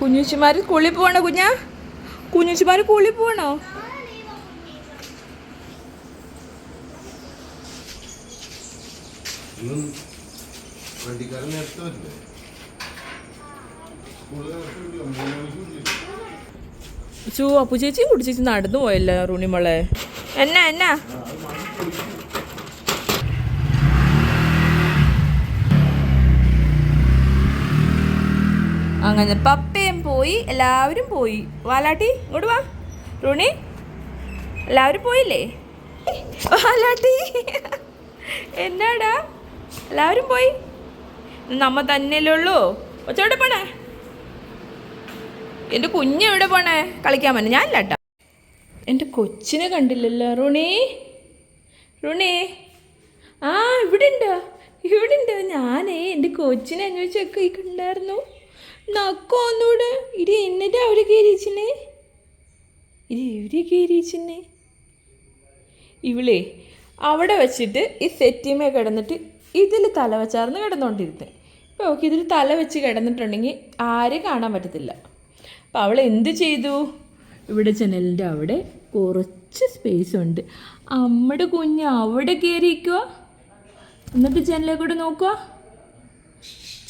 കുഞ്ഞുച്ചിമാർ സ്കൂളിൽ പോകണോ കുഞ്ഞ? കുഞ്ഞുച്ചിമാർ സ്കൂളിൽ വിളിക്കും ചൂ അപ്പു ചേച്ചിയും കുടിച്ചേച്ചി ചേച്ചി നടന്നു പോയല്ലോ റുണിമോളെ എന്നാ എന്നാ? അങ്ങനെ പപ്പയും പോയി എല്ലാവരും പോയി. വാലാട്ടി ഇങ്ങോട്ട് വാ. റുണി എല്ലാവരും പോയില്ലേ? വാലാട്ടി എന്നാടാ? എല്ലാവരും പോയി? നമ്മ തന്നെയല്ലേ ഉള്ളൂ. ഒച്ചോടെ പോണേ? എന്റെ കുഞ്ഞ് എവിടെ പോണേ? കളിക്കാൻ പറ്റും ഞാൻ കേട്ടോ. എന്റെ കൊച്ചിനെ കണ്ടില്ലല്ലോ റുണി. റുണി. ആ ഇവിടെ ഉണ്ടോ ഇവിടെ ഉണ്ടോ ഞാനേ എന്റെ കൊച്ചിനെ അന്വേഷിച്ചൊക്കെ ഉണ്ടായിരുന്നു നക്കോ ഒന്നുകൂടെ ഇത് എന്നിട്ട് അവിടെ കയറിച്ചിനെ ഇത് എവിടെ കയറിച്ചിനെ ഇവളേ അവിടെ വെച്ചിട്ട് ഈ സെറ്റിമേ കിടന്നിട്ട് ഇതിൽ തല വെച്ചാർന്ന് കിടന്നുകൊണ്ടിരുന്നത് ഇപ്പോൾ നോക്കി ഇതിൽ തല വെച്ച് കിടന്നിട്ടുണ്ടെങ്കിൽ ആരും കാണാൻ പറ്റത്തില്ല. അപ്പോൾ അവൾ എന്ത് ചെയ്തു? ഇവിടെ ജനലിന്റെ അവിടെ കുറച്ച് സ്പേസ് ഉണ്ട്. അമ്മയുടെ കുഞ്ഞ് അവിടെ കയറിയിരിക്കുക എന്നിട്ട് ജനലെ കൂടെ നോക്കുക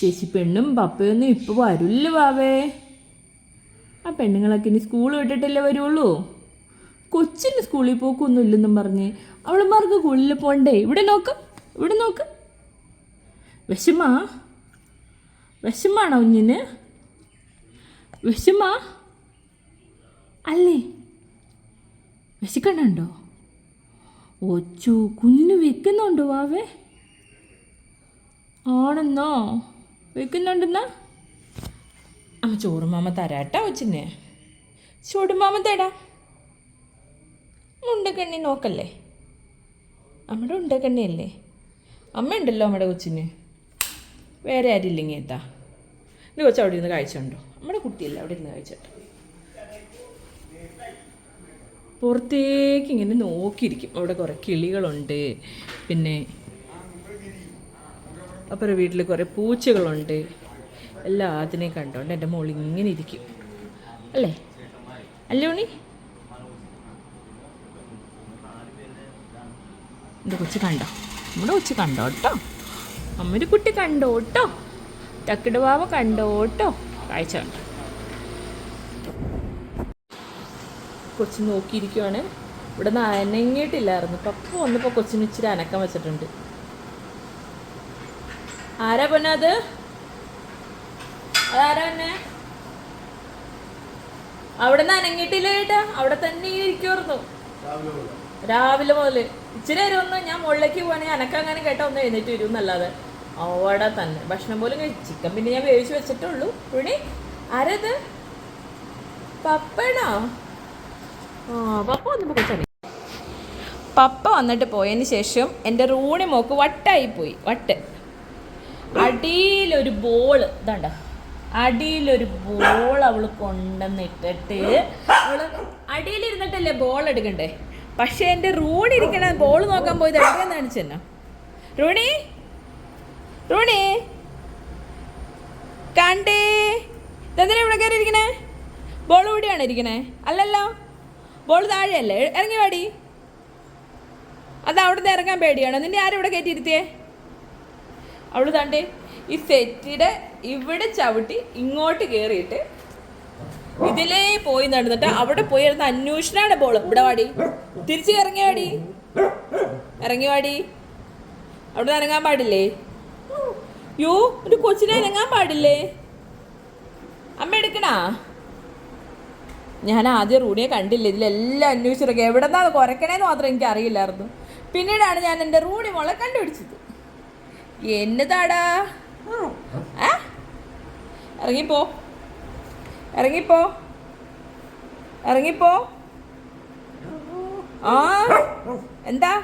ചേച്ചി പെണ്ണും പപ്പയൊന്നും ഇപ്പോൾ വരില്ല വാവേ ആ പെണ്ണുങ്ങളൊക്കെ ഇനി സ്കൂൾ വിട്ടിട്ടല്ലേ വരുള്ളൂ? കൊച്ചിന് സ്കൂളിൽ പോക്കൊന്നും ഇല്ലെന്നും പറഞ്ഞ് അവളമാർക്ക് സ്കൂളിൽ പോണ്ടേ? ഇവിടെ നോക്ക് ഇവിടെ നോക്ക്. വിഷമാ? വിഷമാണോ കുഞ്ഞിന്? വിഷമാ? അല്ലേ? വിശക്കണുണ്ടോ? ഒച്ചു കുഞ്ഞിന് വെക്കുന്നുണ്ടോ വാവേ ആണെന്നോ? വെക്കുന്നുണ്ടെന്നാ? അമ്മ ചോറുമാമ തരാട്ടാ കൊച്ചിനെ ചോറുമാമ തേടാ. ഉണ്ടക്കണ്ണി നോക്കല്ലേ? അമ്മയുടെ ഉണ്ടക്കണ്ണിയല്ലേ? അമ്മ ഉണ്ടല്ലോ അമ്മയുടെ കൊച്ചിന്. വേറെ ആരില്ലെങ്കിൽ എത്താ ഇത് കൊച്ചു അവിടെ ഇരുന്ന് കഴിച്ചുണ്ടോ? നമ്മുടെ കുട്ടിയല്ല അവിടെ ഇരുന്ന് കഴിച്ചോട്ടെ? പുറത്തേക്ക് ഇങ്ങനെ നോക്കിയിരിക്കും. അവിടെ കുറേ കിളികളുണ്ട്. പിന്നെ അപ്പുറം വീട്ടിൽ കുറേ പൂച്ചകളുണ്ട്. എല്ലാം അതിനെ കണ്ടോണ്ട് എന്റെ മോൾ ഇങ്ങനെ ഇരിക്കും. അല്ലേ? അല്ലേ ഉണ്ണി? എന്റെ കൊച്ചു കണ്ടോ? നമ്മുടെ കൊച്ചു കണ്ടോ കേട്ടോ? അമ്മൊരു കുട്ടി കണ്ടോ കേട്ടോ? തക്കിട് ബാബ കണ്ടോ കേട്ടോ? കാഴ്ച കണ്ടോ? കൊച്ചു നോക്കിയിരിക്കുവാണ്. ഇവിടെ നിന്ന് അനങ്ങിയിട്ടില്ലായിരുന്നു പപ്പ വന്നപ്പോൾ കൊച്ചിന് ഇച്ചിരി അനക്കം വെച്ചിട്ടുണ്ട്. ആരാ പൊന്നെ അത്? അതാരാ തന്നെ അവിടെ നിന്ന് അനങ്ങിയിട്ടില്ല അവിടെ തന്നെ ഇരിക്കുമായിരുന്നു രാവിലെ മുതൽ. ഇച്ചിരി നേരം ഒന്ന് ഞാൻ മുകളിലേക്ക് പോവാണെങ്കിൽ അനക്കങ്ങനെ കേട്ടാ ഒന്ന് എഴുന്നേറ്റ് വരും എന്നല്ലാതെ. അവിടെ തന്നെ. ഭക്ഷണം പോലും കഴിച്ചു ചിക്കൻ പിന്നെ ഞാൻ വേവിച്ച് വെച്ചിട്ടുള്ളൂ. പുണി ആരത്? പപ്പടോ? ആ പപ്പ വന്നപ്പോൾ പപ്പ വന്നിട്ട് പോയതിന് ശേഷം എന്റെ റൂണി മോക്ക് വട്ടായി പോയി. വട്ട്. അടിയിലൊരു ബോൾ ഇതണ്ട. അടിയിലൊരു ബോൾ അവൾ കൊണ്ടുവന്നിട്ടിട്ട് അവൾ അടിയിലിരുന്നിട്ടല്ലേ ബോൾ എടുക്കണ്ടേ? പക്ഷെ എന്റെ റൂണി ഇരിക്കണ ബോൾ നോക്കാൻ പോയത് എവിടെയെന്ന് കാണിച്ചെന്നാ റൂണി? റൂണി? കണ്ടേ? ഇതെന്തിനാ ഇവിടെ കയറി ഇരിക്കണേ? ബോൾ ഇവിടെയാണ് ഇരിക്കണേ? അല്ലല്ലോ. ബോൾ താഴെയല്ലേ? ഇറങ്ങി പാടി അത് അവിടുന്ന് ഇറങ്ങാൻ പേടിയാണോ? നിന്നെ ആരും ഇവിടെ കയറ്റിയിരുത്തിയേ അവൾ തണ്ടേ ഈ സെറ്റിടെ ഇവിടെ ചവിട്ടി ഇങ്ങോട്ട് കയറിയിട്ട് ഇതിലേ പോയി നടന്നിട്ട് അവിടെ പോയി ഇരുന്ന അന്വേഷണാണ് ബോൾ. ഇവിടെ വാടി. തിരിച്ചു ഇറങ്ങി വാടി. ഇറങ്ങി വാടി. അവിടെ ഇറങ്ങാൻ പാടില്ലേ? യോ ഒരു കൊച്ചിനെ ഇറങ്ങാൻ പാടില്ലേ? അമ്മ എടുക്കണാ? ഞാൻ ആദ്യം റൂണിയെ കണ്ടില്ല. ഇതിലെല്ലാം അന്വേഷിച്ചിറങ്ങി. എവിടെ നിന്നാണ് കുറയ്ക്കണേന്ന് മാത്രം എനിക്ക് അറിയില്ലായിരുന്നു പിന്നീടാണ് ഞാൻ എന്റെ റൂണി മോളെ കണ്ടുപിടിച്ചത്. എന്നതാടാ? ആ. ഇറങ്ങിപ്പോ. ഇറങ്ങിപ്പോ. ഇറങ്ങിപ്പോ. ആ? എന്താ?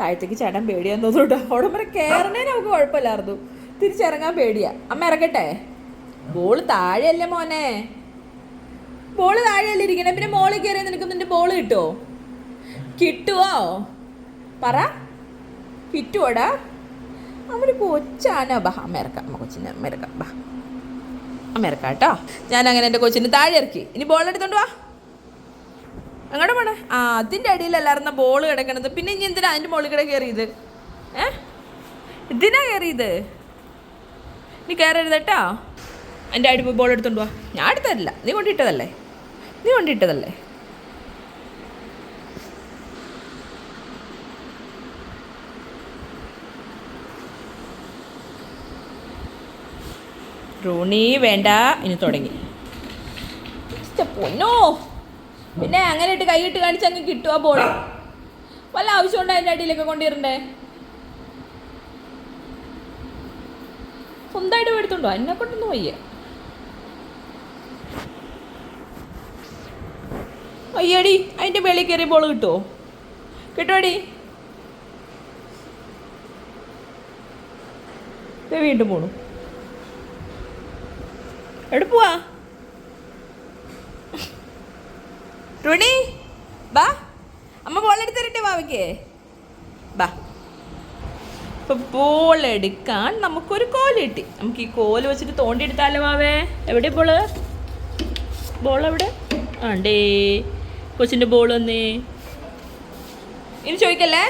താഴത്തേക്ക് ചേട്ടൻ പേടിയാന്ന് തോന്നുന്നു അവിടെ വരെ കയറണേ നമുക്ക് കുഴപ്പമില്ലായിരുന്നു. തിരിച്ചിറങ്ങാൻ പേടിയാ. അമ്മ ഇറങ്ങട്ടെ? ബോൾ താഴെയല്ലേ മോനെ? ബോൾ താഴെയല്ലേ ഇരിക്കണേ? പിന്നെ മോളിൽ കയറി നിനക്ക് നിന്റെ ബോൾ കിട്ടുമോ കിട്ടുവോ? പറ. കിട്ടുവോടാ? അവിടെ കൊച്ചാണ് ബാ അമ്മ ഇറക്കാം അമ്മ കൊച്ചിന് അമ്മ ബഹ അമ്മ കേട്ടോ. ഞാൻ അങ്ങനെ എന്റെ കൊച്ചിന് താഴെ ഇറക്കി. ഇനി ബോൾ എടുത്തോണ്ട് വാ. അങ്ങോട്ട് പോണേ. ആ അതിന്റെ അടിയിലല്ലായിരുന്ന ബോൾ കിടക്കണത്. പിന്നെ ഇനി എന്തിനാ അതിന്റെ മുകളിൽ കൂടെ കയറിയത് ഏ? ഇതിനാ കയറിയത് നീ കയറരുത് കേട്ടോ എന്റെ അടി ബോൾ എടുത്തോണ്ട് വാ. ഞാൻ എടുത്തതല്ല. നീ കൊണ്ടിട്ടതല്ലേ? നീ കൊണ്ടിട്ടതല്ലേ? റോണി വേണ്ട ഇനി തുടങ്ങി. പൊന്നോ. പിന്നെ അങ്ങനെ ഇട്ട് കൈയിട്ട് കാണിച്ച് അങ്ങ് കിട്ടും ബോൾ വല്ല ആവശ്യമുണ്ടോ അതിന്റെ അടിയിലൊക്കെ കൊണ്ടുവരണ്ടേ? സ്വന്തമായിട്ട് എടുത്തുണ്ടോ എന്നെ കൊണ്ടൊന്നും വയ്യ. അയ്യടി അതിന്റെ വെളിയിൽ കയറി ബോൾ കിട്ടുമോ കിട്ടുമോടി വീണ്ടും പോണു. എവിടെ പോവാ? ബാ. അമ്മ ബോൾ എടുത്തരട്ടെ വാവയ്ക്ക് ബാ. ബോൾ എടുക്കാൻ നമുക്കൊരു കോൽ കിട്ടി. നമുക്ക് ഈ കോൽ വെച്ചിട്ട് തോണ്ടി എടുത്താലോ വാവേ എവിടെ ബോൾ ബോൾ എവിടെ ആണ്ടേ. കൊച്ചിന്റെ ബോൾ വന്നേ. ഇനി ചോദിക്കല്ലേ?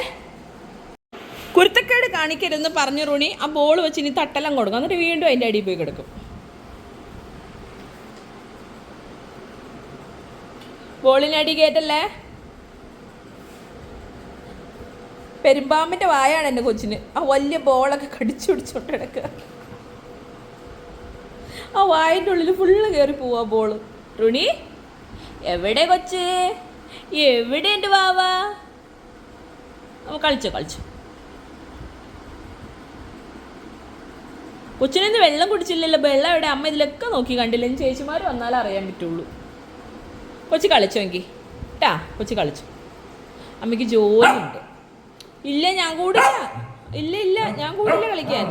കുരുത്തക്കേട് കാണിക്കരുതെന്ന് പറഞ്ഞു റുണി ആ ബോൾ വെച്ച് ഇനി തട്ടെല്ലാം കൊടുക്കും. എന്നിട്ട് വീണ്ടും അതിന്റെ അടിയിൽ പോയി കിടക്കും. ബോളിനടി കേട്ടല്ലേ? പെരുമ്പാമ്പിന്റെ വായാണ് എന്റെ കൊച്ചിന്. ആ വലിയ ബോളൊക്കെ കടിച്ചു പിടിച്ചോണ്ട് കിടക്കുക ആ വായന്റെ ഉള്ളിൽ ഫുള്ള് കയറി പോവാ ബോൾ റുണി എവിടെ കൊച്ച്? എവിടെ എന്റെ വാവ? കളിച്ചോ കളിച്ചോ. കൊച്ചിനെന്ന് വെള്ളം കുടിച്ചില്ലല്ലോ വെള്ളം എവിടെ? അമ്മ ഇതിലൊക്കെ നോക്കി കണ്ടില്ല? ചേച്ചിമാർ വന്നാലേ അറിയാൻ പറ്റുള്ളൂ. കൊച്ചു കളിച്ചോ എങ്കിൽ കേട്ടാ കൊച്ചു കളിച്ചു. അമ്മയ്ക്ക് ജോലിയുണ്ട്. ഇല്ല ഞാൻ കൂടില്ല. ഇല്ല ഇല്ല ഞാൻ കൂടില്ല കളിക്കാൻ.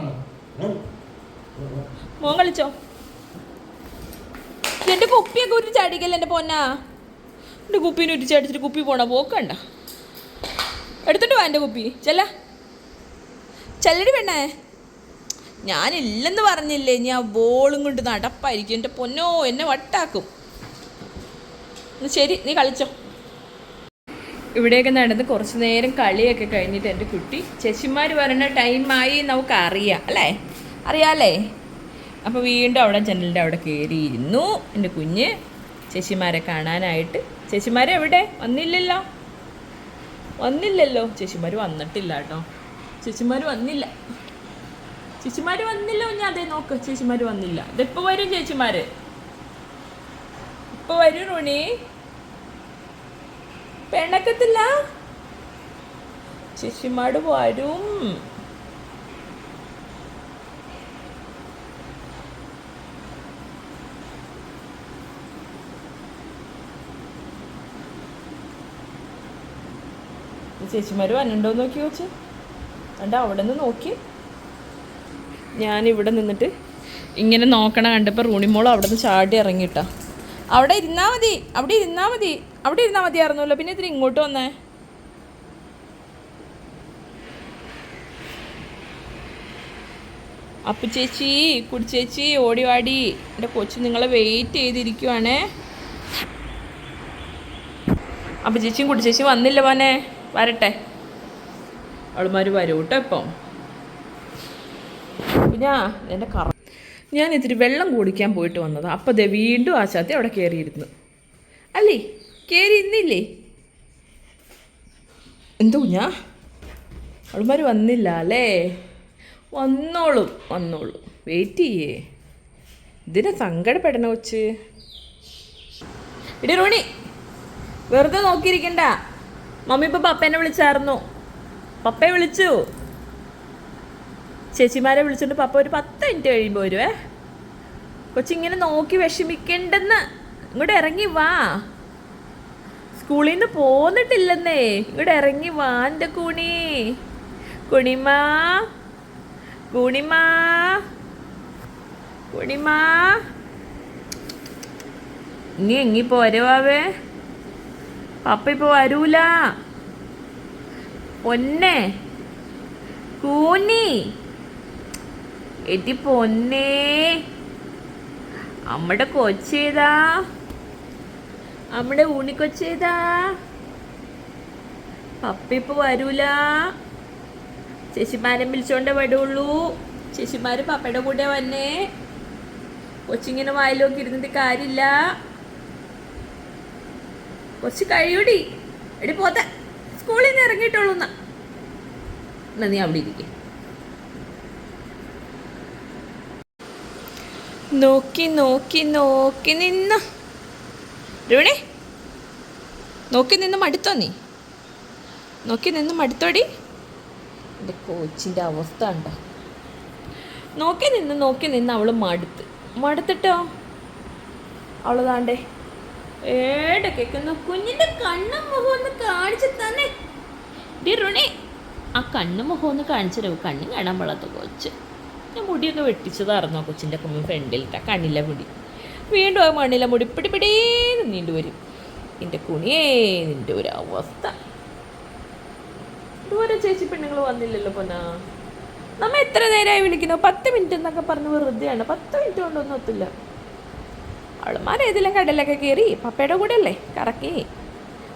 മോൻ കളിച്ചോ? എന്റെ കുപ്പിയൊക്കെ ഉരുച്ചടിക്കല്ലേ ചടിക്കല്ല എന്റെ പൊന്നാ? എന്റെ കുപ്പീനെ ഉരുച്ചടിച്ചിട്ട് ചടിച്ചിട്ട് കുപ്പി പോണ? പോക്കണ്ട എടുത്തിട്ട് വാ എന്റെ കുപ്പി. ചെല്ല. ചെല്ലടി പെണ്ണേ. ഞാനില്ലെന്ന് പറഞ്ഞില്ലേ ആ ബോളും കൊണ്ട് നടപ്പായിരിക്കും. എന്റെ പൊന്നോ എന്നെ വട്ടാക്കും. ശരി നീ കളിച്ചോ. ഇവിടെയൊക്കെ നടന്ന് കുറച്ച് നേരം കളിയൊക്കെ കഴിഞ്ഞിട്ട് എന്റെ കുട്ടി ചേച്ചിമാർ വരണ ടൈമായി നമുക്ക് അറിയാം അല്ലേ? അറിയാമല്ലേ അപ്പോൾ വീണ്ടും അവിടെ ജനലിന്റെ അവിടെ കയറിയിരുന്നു എന്റെ കുഞ്ഞ് ചേച്ചിമാരെ കാണാനായിട്ട്. ചേച്ചിമാരെ എവിടെ? വന്നില്ലല്ലോ. വന്നില്ലല്ലോ. ചേച്ചിമാർ വന്നിട്ടില്ല കേട്ടോ. ചേച്ചിമാർ വന്നില്ല. ചേച്ചിമാർ വന്നില്ല ഞാൻ അതേ നോക്ക് ചേച്ചിമാർ വന്നില്ല. ഇതിപ്പോൾ വരും ചേച്ചിമാർ ഇപ്പൊ വരൂ റുണി. പെണക്കത്തില്ല ശിശുമാട് വരും. ചേച്ചിമാര് വന്നിട്ടുണ്ടോ നോക്കി വെച്ച് എന്നിട്ട് അവിടെ നിന്ന് നോക്കി. ഞാൻ ഇവിടെ നിന്നിട്ട് ഇങ്ങനെ നോക്കണ കണ്ടപ്പോൾ റൂണിമോൾ അവിടെ നിന്ന് ചാടി ഇറങ്ങിയിട്ടാ. അവിടെ ഇരുന്നാ മതി അവിടെ ഇരുന്നാ മതി അവിടെ ഇരുന്നാ മതിയായിരുന്നല്ലോ. പിന്നെ ഇതിന് ഇങ്ങോട്ട് വന്നേ? അപ്പു ചേച്ചി കുടിച്ചേച്ചി ഓടിവാടി ഓടി വാടി. എന്റെ കൊച്ചു നിങ്ങളെ വെയിറ്റ് ചെയ്തിരിക്കുവാണേ. അപ്പു ചേച്ചിയും കുടിച്ചേച്ചിയും ചേച്ചി വന്നില്ല മോനെ. വരട്ടെ. അവളുമാർ വരൂട്ടോ ഇപ്പം. പിന്നെ എന്റെ കറ ഞാൻ ഇത്തിരി വെള്ളം കുടിക്കാൻ പോയിട്ട് വന്നത്. അപ്പോൾ ദേ വീണ്ടും ആശാത്തി അവിടെ കയറിയിരുന്നു അല്ലേ? കയറി ഇന്നില്ലേ എന്തോ ഞാ? അവളുമാർ വന്നില്ല അല്ലേ? വന്നോളും വന്നോളും. വെയിറ്റ് ചെയ്യേ. ഇതിനെ സങ്കടപ്പെടണ കൊച്ച്. ഇടി റോണി വെറുതെ നോക്കിയിരിക്കണ്ട. മമ്മി ഇപ്പം പപ്പേനെ വിളിച്ചായിരുന്നു പപ്പയെ വിളിച്ചു. ചേച്ചിമാരെ വിളിച്ചിട്ട് പപ്പ ഒരു പത്ത് മിനിറ്റ് കഴിയുമ്പോൾ വരുവേ. കൊച്ചിങ്ങനെ നോക്കി വിഷമിക്കണ്ടെന്ന്. ഇങ്ങോട്ട് ഇറങ്ങി വാ. സ്കൂളിൽ നിന്ന് പോന്നിട്ടില്ലെന്നേ. ഇങ്ങോട്ട് ഇറങ്ങി വാ എന്റെ കുണി. കുണിമാ. കുണിമാ. കുണിമാ. ഇനി എങ്ങി പോരുവാവേ പപ്പ ഇപ്പൊ വരൂല. ഒന്നേ കൂനി എടി പൊന്നേ. അമ്മയുടെ കൊച്ചേതാ? അമ്മയുടെ ഊണിക്കൊച്ചേതാ പപ്പ ഇപ്പൊ വരൂല. ചേച്ചിമാരെ വിളിച്ചോണ്ടേ വിടുള്ളൂ ചേച്ചിമാര് പപ്പയുടെ കൂടെ വന്നേ. കൊച്ചിങ്ങനെ വായിലൊക്കെ ഇരുന്നിട്ട് കാര്യമില്ല. കൊച്ചു കഴിയൂടി. എടി പോത്തെ. സ്കൂളിൽ നിന്ന് ഇറങ്ങിയിട്ടുള്ളൂ എന്നാ നീ അവിടെ ഇരിക്കേ. നോക്കി നോക്കി നോക്കി നിന്ന്. രൂണേ നോക്കി നിന്ന് മടുത്തോ നീ? നോക്കി നിന്ന് മടുത്തോടി എന്റെ കോച്ചിന്റെ അവസ്ഥ ഉണ്ടോ നോക്കി നിന്ന് നോക്കി നിന്ന് അവൾ മടുത്ത്. മടുത്തിട്ടോ? അവൾ താണ്ടേ ഏടെ കേൾക്കുന്നു കുഞ്ഞിന്റെ കണ്ണും മുഖം ഒന്ന് കാണിച്ചു തന്നെ. ഡി റുണി ആ കണ്ണും മുഖം ഒന്ന് കാണിച്ചു തരുമോ കണ്ണും കാണാൻ പാടാത്ത കൊച്ച്. ഞാൻ മുടിയൊക്കെ വെട്ടിച്ചതായിരുന്നോ കൊച്ചിന്റെ കുമ്മി ഫ്രണ്ടിലിട്ട കണ്ണില മുടി. വീണ്ടും ആ മണ്ണില മുടി പിടി പിടീന്ന് നീണ്ടു വരും. നിന്റെ കുണിയേ നിന്റെ ഒരു അവസ്ഥ. ഇതുവരെ ചേച്ചി പെണ്ണുങ്ങൾ വന്നില്ലല്ലോ പൊന്നാ. നമ്മ എത്ര നേരമായി വിളിക്കുന്നു? പത്ത് മിനിറ്റ് എന്നൊക്കെ പറഞ്ഞ് വെറുതെയാണ്. പത്ത് മിനിറ്റ് കൊണ്ടൊന്നും ഒത്തില്ല. അവളുമാർ ഏതെല്ലാം കടലൊക്കെ കയറി? പപ്പയുടെ കൂടെ അല്ലേ കറക്കി.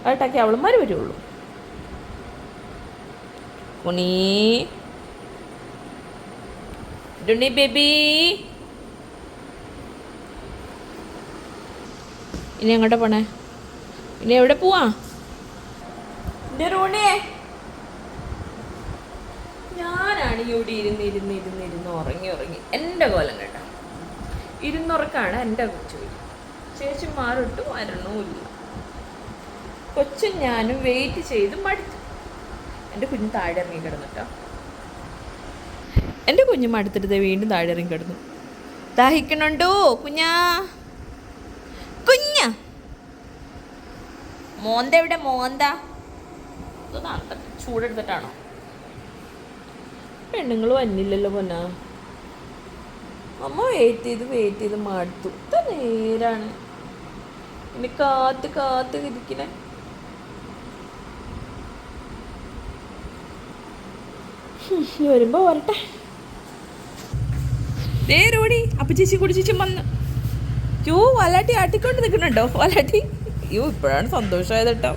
അതാക്കി അവളുമാർ വരുള്ളൂ. കുണി. ഡുണി ബേബി. ഇനി എങ്ങോട്ടാ പോണേ? ഇനി എവിടെ പോവാ? ഞാനാണ് ഇവിടെ ഇരുന്ന് ഇരുന്ന് ഇരുന്ന് ഇരുന്ന് ഉറങ്ങി ഉറങ്ങി എന്റെ കോലം കേട്ടോ. ഇരുന്നുറക്കാണ് എന്റെ കൊച്ചു മാറിട്ട് വരണമില്ല കൊച്ചും ഞാനും വെയിറ്റ് ചെയ്ത് മടുത്തു. എന്റെ കുഞ്ഞു താഴെ ഇറങ്ങി കിടന്നിട്ടോ എന്റെ കുഞ്ഞു മടുത്തിട്ട് വീണ്ടും താഴെ ഇറങ്ങി കിടന്നു. ദാഹിക്കണുണ്ടോ കുഞ്ഞാ? കുഞ്ഞ. മോന്ത എവിടെ മോന്ത? ചൂടെടുത്തിട്ടാണോ? പെണ്ണുങ്ങൾ വന്നില്ലല്ലോ പൊന്ന. അമ്മ വെയിറ്റ് ചെയ്ത് വെയിറ്റ് ചെയ്ത് മടുത്തു. ഇത്ര നേരാണ്. ഇനി കാത്ത് കാത്ത് ഇരിക്കണേ. വരുമ്പോ വരട്ടെ. ദേ റോഡി അപ്പൊ ചേച്ചി കൂടി ചേച്ചി വന്ന്. യോ വലാട്ടി ആട്ടിക്കൊണ്ട് നിൽക്കുന്നുണ്ടോ വലാട്ടി അയ്യോ ഇപ്പോഴാണ് സന്തോഷമായത് കേട്ടോ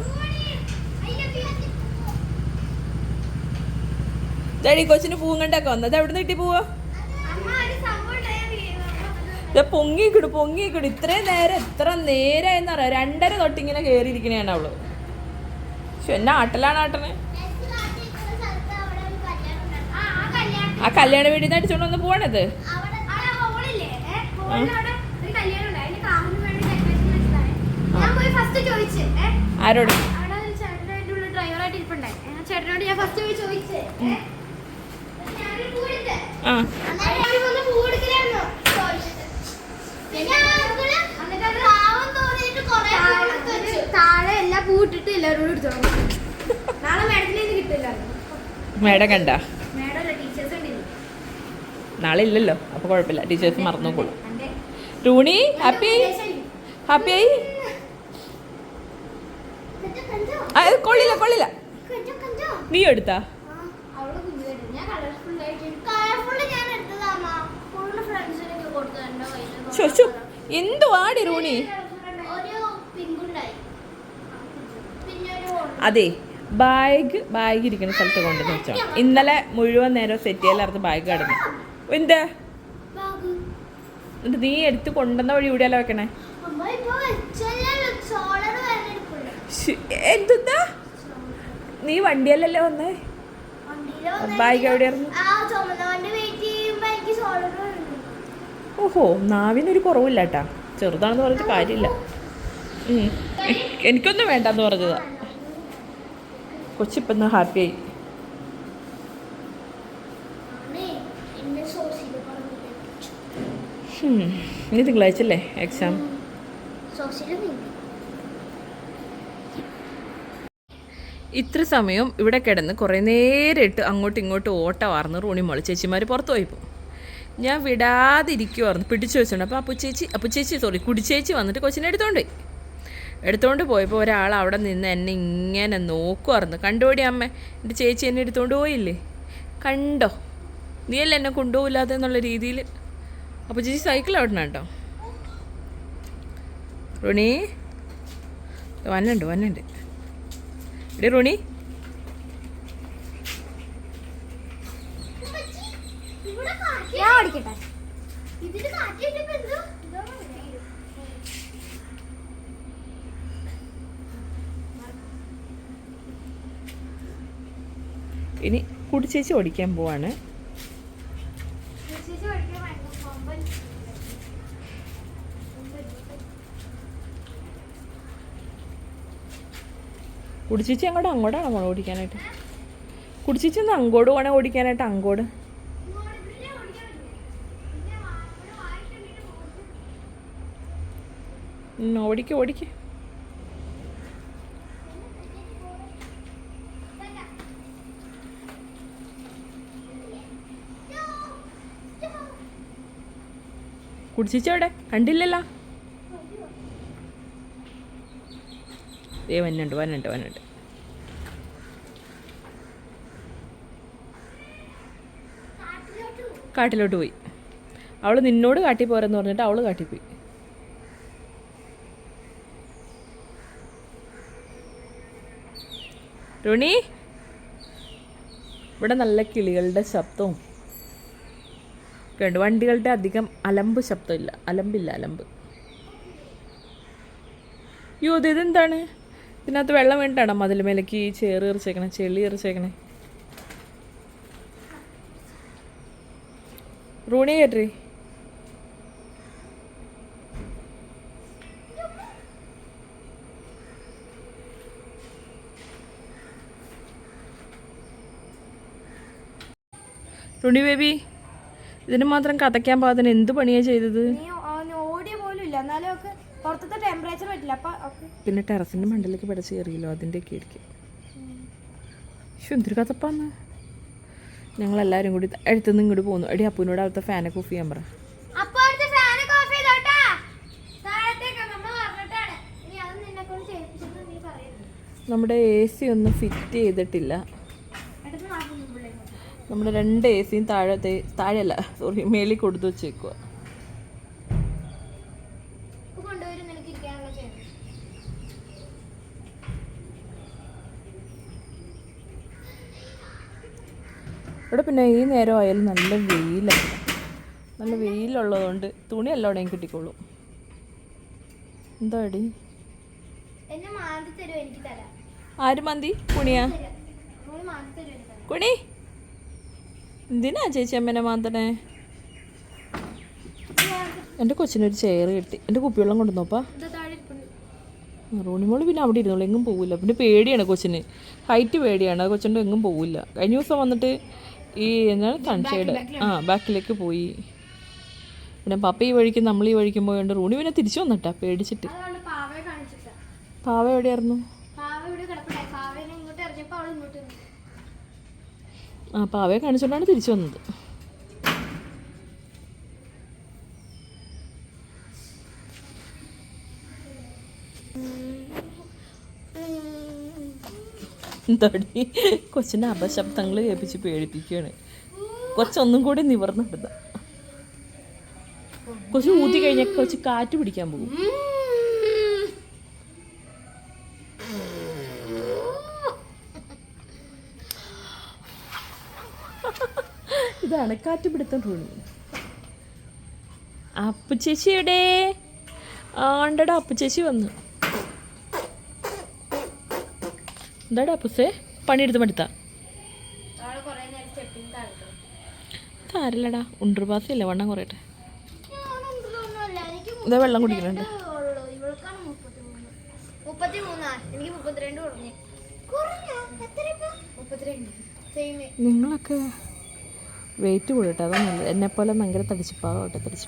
ഡാഡി കൊച്ചിന് പൂവും കണ്ടൊക്കെ വന്നത്. എവിടെ നിന്ന് കിട്ടി പോവാ? പൊങ്ങിക്കിടു പൊങ്ങിക്കിടു ഇത്രയും നേരം എത്ര നേരം പറയാം. രണ്ടര തൊട്ടിങ്ങനെ കയറിയിരിക്കണേണ് അവൾ. പക്ഷെ എന്നെ ആട്ടലാണ് ആട്ടന് ആ കല്യാണ വീടിന്ന് അടിച്ചോണ്ട് വന്ന് പോവാണത്. ആരോട്? ചേട്ടനോട് ഞാൻ ഫസ്റ്റ് പോയി ചോദിച്ചേ. ആ. മേഡം കണ്ട? നാളെ ഇല്ലല്ലോ അപ്പൊ കുഴപ്പമില്ല. ടീച്ചേഴ്സ് മറന്നോക്കോളും. റൂണി ഹാപ്പി? ഹാപ്പി ആയി? ഇത് കൊള്ളില്ല കൊള്ളില്ല. നീ എടുത്താ? ശോ. എന്തുവാടി റൂണി? അതെ ബാഗ് ബാഗ് ഇരിക്കുന്ന സ്ഥലത്ത് കൊണ്ടുവന്ന് വെച്ചോ. ഇന്നലെ മുഴുവൻ നേരം സെറ്റ് ചെയ്യാൻ ബാഗ് കടന്നു. എന്താ. എന്നിട്ട് നീ എടുത്ത് കൊണ്ടുവന്ന വഴി ഇവിടെയല്ല വെക്കണേ? എന്തുന്നാ? നീ വണ്ടിയല്ലല്ലോ വന്നേ? ബൈക്ക് ബാഗ് എവിടെയായിരുന്നു ഓഹോ നാവിനൊരു കുറവില്ല കേട്ടാ ചെറുതാണെന്ന് പറഞ്ഞിട്ട് കാര്യമില്ല. എനിക്കൊന്നും വേണ്ടെന്ന് പറഞ്ഞതാ. ഹാപ്പി ഹാപ്പിയായി എന്റെ സോസിൽ പറഞ്ഞു ഉം. ഇനി തിങ്കളാഴ്ചല്ലേ എക്സാം ഇത്ര സമയം ഇവിടെ കിടന്ന് കുറേ നേരം ഇട്ട് അങ്ങോട്ടും ഇങ്ങോട്ടും ഓട്ടമാർന്ന് റൂണി മോൾ ചേച്ചിമാർ പുറത്ത് പോയിപ്പോൾ ഞാൻ വിടാതിരിക്കുമായിരുന്നു പിടിച്ചു വെച്ചോണ്ട് അപ്പോൾ അപ്പുച്ചേച്ചി അപ്പുച്ചേച്ചി സോറി കുടിച്ചേച്ചി വന്നിട്ട് കൊച്ചിനെ എടുത്തോണ്ട് പോയി. എടുത്തോണ്ട് പോയപ്പോൾ ഒരാൾ അവിടെ നിന്ന് എന്നെ ഇങ്ങനെ നോക്കുമായിരുന്നു കണ്ടുപിടി അമ്മ എന്റെ ചേച്ചി എന്നെ എടുത്തോണ്ട് പോയില്ലേ? കണ്ടോ? നീയല്ലേ എന്നെ കൊണ്ടുപോകില്ലാതെ എന്നുള്ള രീതിയിൽ അപ്പോൾ ചേച്ചി സൈക്കിൾ ഓടണം കേട്ടോ. റുണി വന്നുണ്ട് വന്നുണ്ട്. ഇടി റുണി? ഇനി കുടിച്ചേച്ചി ഓടിക്കാൻ പോവാണ് ചേച്ചി ഓടിക്കാൻ ഭയങ്കര കൊമ്പൻ. കുടിച്ചേച്ചി അങ്ങോട്ട് അങ്ങോട്ടാണ് പോണത് ഓടിക്കാനായിട്ട്? കുടിച്ചേച്ചി ഒന്ന് അങ്ങോട്ട് പോകണേ ഓടിക്കാനായിട്ട് അങ്ങോട്ട്. ഇങ്ങോട്ട് ഇതിലെ കുടിച്ചിച്ചവിടെ പറ്റില്ല. പിന്നെ വാ- ഇവിടെ വായിട്ടിട്ട് ഓടിക്കും. ഉം, ഓടിക്ക് ഓടിക്ക് കുടിച്ചേച്ചി അവിടെ കണ്ടില്ലല്ലോ ഏ വന്നുണ്ട് വന്നുണ്ട് വന്നുണ്ട് കാട്ടിലോട്ട് പോയി. അവൾ നിന്നോട് കാട്ടി പോരെന്ന് പറഞ്ഞിട്ട് അവൾ കാട്ടിപ്പോയി രുണി? ഇവിടെ നല്ല കിളികളുടെ ശബ്ദവും കണ്ടു. വണ്ടികളുടെ അധികം അലമ്പ് ശബ്ദമില്ല. അലമ്പില്ല അലമ്പ്. യോ ഇത് ഇതെന്താണ്? ഇതിനകത്ത് വെള്ളം വീണിട്ടാണോ മതിൽ മേലേക്ക്? ഈ ചേറ് എറിച്ചേക്കണേ ചെളി എറിച്ചേക്കണേ. റൂണി കേട്ടി റുണി ബേബി ഇതിന് മാത്രം കഥയ്ക്കാൻ പാകത്തിന് എന്ത് പണിയാണ് ചെയ്തത് നീ അവന് ഓടിയ പോലും ഇല്ല എന്നാലും അവക്ക് പുറത്തത്തെ ടെമ്പറേച്ചർ പറ്റില്ല. അപ്പൊ അവക്ക് പിന്നെ ടെറസിന്റെ മണ്ടലേക്ക് പിടച്ച് കയറിയല്ലോ അതിന്റെയൊക്കെ ആയിരിക്കും. പക്ഷെ എന്തൊരു ഞങ്ങൾ എല്ലാരും കൂടി അടുത്തുനിന്ന് ഇങ്ങോട്ട് പോകുന്നു എടി അപ്പൂനോട് അവിടുത്തെ ഫാനൊക്കെ ഓഫ് ചെയ്യാൻ പറ. നമ്മുടെ എ സി ഒന്നും ഫിറ്റ് ചെയ്തിട്ടില്ല. നമ്മുടെ രണ്ട് എ സിയും താഴത്തെ താഴെയല്ല സോറി മേളിൽ കൊടുത്തു വെച്ചേക്കുക ഇവിടെ പിന്നെ ഈ നേരം ആയാലും നല്ല വെയിലാണ് നല്ല വെയിലുള്ളതുകൊണ്ട് തുണി എല്ലാം കിട്ടിക്കോളും. എന്താ അടി എന്നെ മാന്തി തരും എനിക്ക് തരാം ആര് മന്തി? കുണിയാ? കുണി? എന്തിനാ ചേച്ചി അമ്മേനെ മാന്തണേ? എന്റെ കൊച്ചിനൊരു ചെയർ കിട്ടി. എന്റെ കുപ്പിവെള്ളം കൊണ്ടുവന്നോപ്പാ റോണിമോൾ പിന്നെ അവിടെ ഇരുന്നോളൂ. എങ്ങും പോവില്ല. പിന്നെ പേടിയാണ് കൊച്ചിന്. ഹൈറ്റ് പേടിയാണ്. കൊച്ചുകൊണ്ട് എങ്ങും പോവില്ല. കഴിഞ്ഞ ദിവസം വന്നിട്ട് ഈ എന്താണ് സൺഷെയ്ഡ് ആ ബാക്കിലേക്ക് പോയി. പിന്നെ പപ്പ ഈ വഴിക്ക് നമ്മൾ ഈ വഴിക്കും പോയോണ്ട് റൂണി പിന്നെ തിരിച്ചു വന്നിട്ടാ പേടിച്ചിട്ട്. പാവ എവിടെയായിരുന്നു. ആ പാവയെ കാണിച്ചുകൊണ്ടാണ് തിരിച്ചു വന്നത്. എന്താടി? കൊച്ചിന്റെ അപശബ്ദങ്ങൾ കേൾപ്പിച്ച് പേടിപ്പിക്കുകയാണ്. കൊച്ചൊന്നും കൂടി നിവർന്നിട്ട കൊച്ചു ഊതി കഴിഞ്ഞാൽ കൊച്ചു കാറ്റ് പിടിക്കാൻ പോകും. ഇതാണ് കാറ്റ് പിടുത്തം റൂണി. അപ്പു ചേച്ചിയുടെ ആണ്ടടാ അപ്പു ചേച്ചി വന്നു. എന്താടാ പുസ്സേ പണിയെടുത്ത് മടുത്ത അവൾ കുറേ നേരം സ്റ്റെപ്പിന് താഴെ താരല്ലടാ ഉണ്ടർപാസല്ലേ വണ്ണം കുറയട്ടെ. ഇതാ വെള്ളം കുടിക്കുന്നുണ്ട് നിങ്ങളൊക്കെ വെയിറ്റ് കൂടട്ടെ. അതാ നല്ലത്. എന്നെ പോലെ ഭയങ്കര തടിച്ചിപ്പാകട്ടെ തടിച്ചു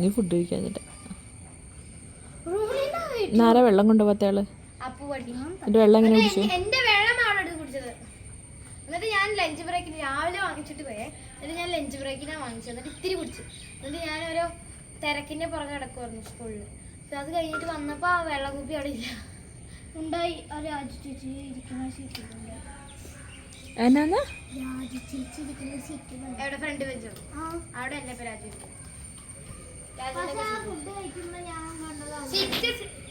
നീ ഫുഡ് കഴിക്കാഞ്ഞിട്ട്. നാരാ വെള്ളം കൊണ്ടുപോകാത്ത ആൾ. അപ്പു വടി എന്റെ വെള്ളം എങ്ങനെ കുടിച്ചു? എന്റെ- എന്റെ വെള്ളം അവിടെ കുടിച്ചത്? എന്നിട്ട് ഞാൻ ലഞ്ച് ബ്രേക്കിന് രാവിലെ വാങ്ങിച്ചിട്ട് പോയേ. എന്നിട്ട് ഞാൻ ലഞ്ച് ബ്രേക്കിനാണ് വാങ്ങിച്ചത്. എന്നിട്ട് ഇത്തിരി കുടിച്ചു. എന്നിട്ട് ഞാൻ ഒരു തിരക്കിന്റെ പുറകെ കിടക്കുമായിരുന്നു സ്കൂളിൽ അത് കഴിഞ്ഞിട്ട് വന്നപ്പോ ആ വെള്ളം അവിടെ ഇല്ല. ഉണ്ടായി. ആ രാജു ചേച്ചി ഇരിക്കുന്ന സീറ്റ് എന്നാ രാജു ചേച്ചി ഇരിക്കുന്ന സീറ്റ് എവിടെ? ഫ്രണ്ട് വെച്ചോ അവിടെ രാജു ഇരിക്കും.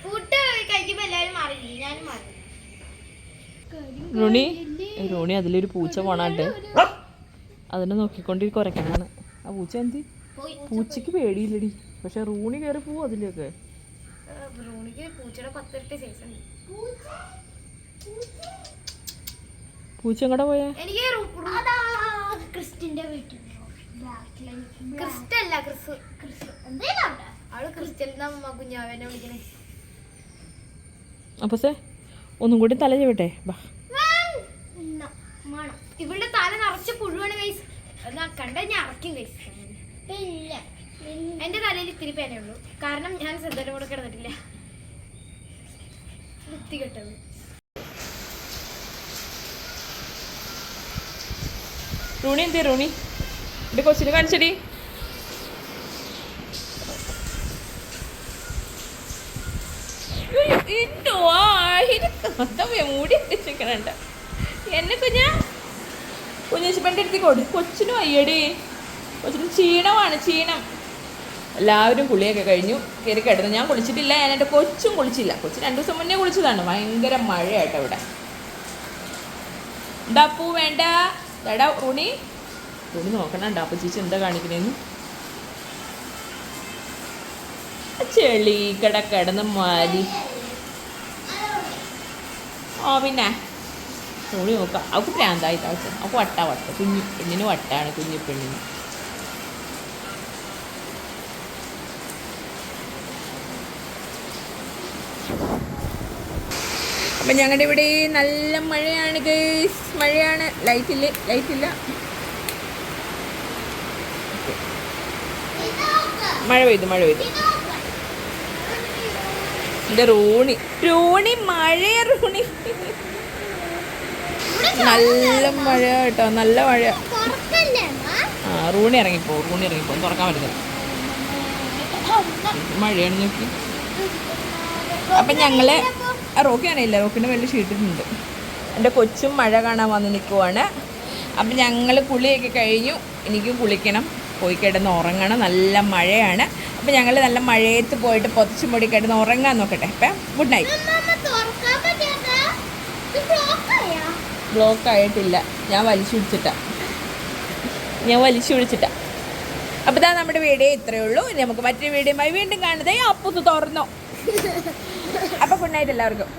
ഫുഡ് കഴിക്കുമ്പോ എല്ലാരും മാറിയില്ലേ ഞാനും മാറി. റുണി റുണി അതിലൊരു പൂച്ച പോണാണ്ട്. അതിനെ നോക്കിക്കൊണ്ടിരി കുറയ്ക്കണാണ് ആ പൂച്ച എന്തി? പോയി. പൂച്ചക്ക് പേടിയില്ലടി. പക്ഷെ റൂണി കയറി പോവും അതിലൊക്കെ. പൂച്ച എങ്ങടെ പോയാ? എനിക്ക് ക്രിസ്റ്റിന്റെ വീട്ടിൽ. ക്രിസ്റ്റല്ല ക്രിസ്. ക്രിസ് അവൾ ക്രിസ്റ്റൽ അമ്മ കുഞ്ഞാവനെ വിളിക്കണേ. അപ്പൊ സേ ഒന്നും കൂടി തല ചെയ്യട്ടെ ബാ. ഇവളുടെ തല നിറച്ച് പുഴുവാണ് കൈസ് കണ്ട ഞാൻ അറക്കും പിന്നെ എന്റെ തലയിൽ ഇത്തിരി പേനേ ഉള്ളൂ കാരണം ഞാൻ ശ്രദ്ധയുടെ കൂടെ കിടന്നിട്ടില്ല. വൃത്തികെട്ടത്. റൂണി എന്തേ റൂണി? എന്റെ കൊച്ചിനെ കാണിച്ചടി. മൂടി എത്തിച്ചിരിക്കണുണ്ട് എന്നെ കുഞ്ഞാ? കുഞ്ഞേച്ചിപ്പന്റെ അടുത്ത് കൊടു കൊച്ചിനും അയ്യടി കൊച്ചിന് ക്ഷീണമാണ് ക്ഷീണം. എല്ലാവരും കുളിയൊക്കെ കഴിഞ്ഞു. കയറി കിടന്നു. ഞാൻ കുളിച്ചിട്ടില്ല. ഞാൻ എന്റെ കൊച്ചും കുളിച്ചില്ല. കൊച്ചു രണ്ടു ദിവസം മുന്നേ കുളിച്ചതാണ്. ഭയങ്കര മഴയായിട്ട് ഇവിടെ. എന്താ പൂ വേണ്ട? എടാ ഉണി. ഉണി നോക്കണണ്ട. അപ്പൊ ചേച്ചി എന്താ കാണിക്കണേന്ന് ചെളി കിടക്കിടന്ന് കിടന്ന് മാരി ആ പിന്നെ. തുണി നോക്കാം. അവൾക്ക് പ്രാന്തായി താഴ്ച അവൾക്ക് വട്ട വട്ട. കുഞ്ഞു പെണ്ണിന് വട്ടാണ് കുഞ്ഞു പെണ്ണിന്. അപ്പം ഞങ്ങളുടെ ഇവിടെ നല്ല മഴയാണ് ഗേസ് മഴയാണ്. ലൈറ്റില്ല ലൈറ്റില്ല മഴ പെയ്തു മഴ പെയ്തു. എന്റെ റൂണി. റൂണി മഴയ റൂണി. നല്ല മഴ കേട്ടോ നല്ല മഴ ആ റൂണി ഇറങ്ങിപ്പോ റൂണി ഇറങ്ങിപ്പോ തുറക്കാൻ പറ്റില്ല മഴയാണ് നോക്കി. അപ്പം ഞങ്ങൾ റോക്കി ആണില്ല റോക്കിന്റെ വലിയ ഷീട്ടിട്ടുണ്ട് എന്റെ കൊച്ചും മഴ കാണാൻ വന്ന് നിൽക്കുവാണ് അപ്പം ഞങ്ങൾ കുളിയൊക്കെ കഴിഞ്ഞു. എനിക്കും കുളിക്കണം. പോയി കിടന്ന് ഉറങ്ങണം. നല്ല മഴയാണ്. അപ്പം ഞങ്ങൾ നല്ല മഴയത്ത് പോയിട്ട് പൊതിച്ച് മുടി കിടന്ന് ഉറങ്ങാൻ നോക്കട്ടെ. അപ്പം ഗുഡ് നൈറ്റ് ബ്ലോക്ക് ആയിട്ടില്ല. ഞാൻ വലിച്ചു പിടിച്ചിട്ടാ ഞാൻ വലിച്ചു പിടിച്ചിട്ടാ അപ്പോൾ ഇതാ നമ്മുടെ വീഡിയോ ഇത്രയേ ഉള്ളൂ. ഇനി നമുക്ക് മറ്റൊരു വീഡിയോയുമായി വീണ്ടും കാണുന്നത് അപ്പൊ തുറന്നോ. അപ്പോൾ ഗുഡ് നൈറ്റ് എല്ലാവർക്കും.